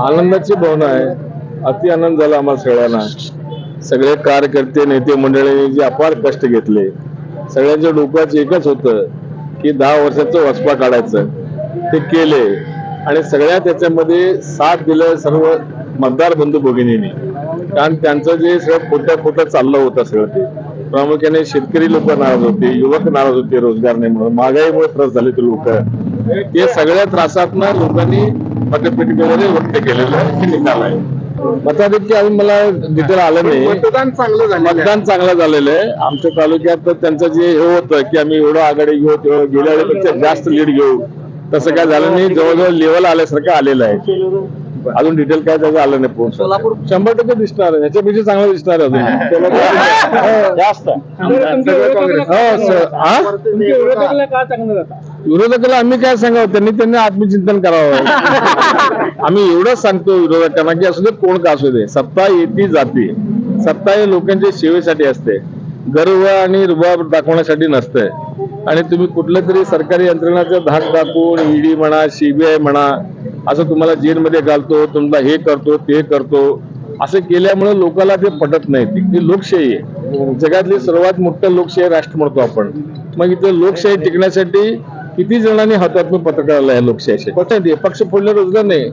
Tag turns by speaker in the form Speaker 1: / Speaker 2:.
Speaker 1: आनंदाची भावना आहे. अति आनंद झाला आम्हाला सगळ्यांना. सगळे कार्यकर्ते नेते मंडळींनी जे अपार कष्ट घेतले सगळ्यांच्या डोक्याचं एकच होतं की दहा वर्षाचं वसपा काढायचं. ते केले आणि सगळ्या त्याच्यामध्ये साथ दिलं सर्व मतदार बंधू भगिनींनी. कारण त्यांचं जे सगळं खोट्या खोटं चाललं होतं सगळं ते. प्रामुख्याने शेतकरी लोक नाराज होते युवक नाराज होते रोजगार नाही म्हणून. महागाईमुळे त्रास झाले ते लोक. ते सगळ्या त्रासातनं लोकांनी मतपेटिकेमध्ये व्यक्त केलेलं हे निकाल आहे. मताधिक्य अजून मला डिटेल आलं नाही.
Speaker 2: मतदान चांगलं झालं
Speaker 1: मतदान चांगलं झालेलं आहे. आमच्या तालुक्यात तर त्यांचं जे हे होतं की आम्ही एवढं आघाडी घेऊ तेवढं गेल्या वेळेपेक्षा जास्त लीड घेऊ तसं काय झालं नाही. जवळजवळ लेवल आल्यासारखं आलेलं आहे. अजून डिटेल काय त्याचं आलं नाही पोहोच
Speaker 2: सोलापूर-
Speaker 1: शंभर टक्के दिसणार आहे. ह्याच्यापेक्षा चांगलं दिसणार आहे अजून. जास्त. हो सर. विरोधकाला आम्ही काय सांगावं? त्यांनी त्यांनी आत्मचिंतन करावं. आम्ही एवढंच सांगतो विरोधकांना की असू दे कोण का असू दे. सत्ता येती जाते. सत्ता हे लोकांच्या सेवेसाठी असते. गर्व आणि रुबाब दाखवण्यासाठी नसते. आणि तुम्ही कुठलं तरी सरकारी यंत्रणाचं धाक दाखवून ईडी म्हणा सीबीआय म्हणा असं तुम्हाला जेलमध्ये घालतो तुम्हाला हे करतो ते करतो असं केल्यामुळे लोकांना ते पटत नाही. ती लोकशाही आहे. जगातली सर्वात मोठं लोकशाही राष्ट्र म्हणतो आपण. मग इथे लोकशाही टिकण्यासाठी किती जणांनी हातातून पत्रकाराला आहे लोकशाहीचे पक्ष पक्ष फोडले रोजगार नाही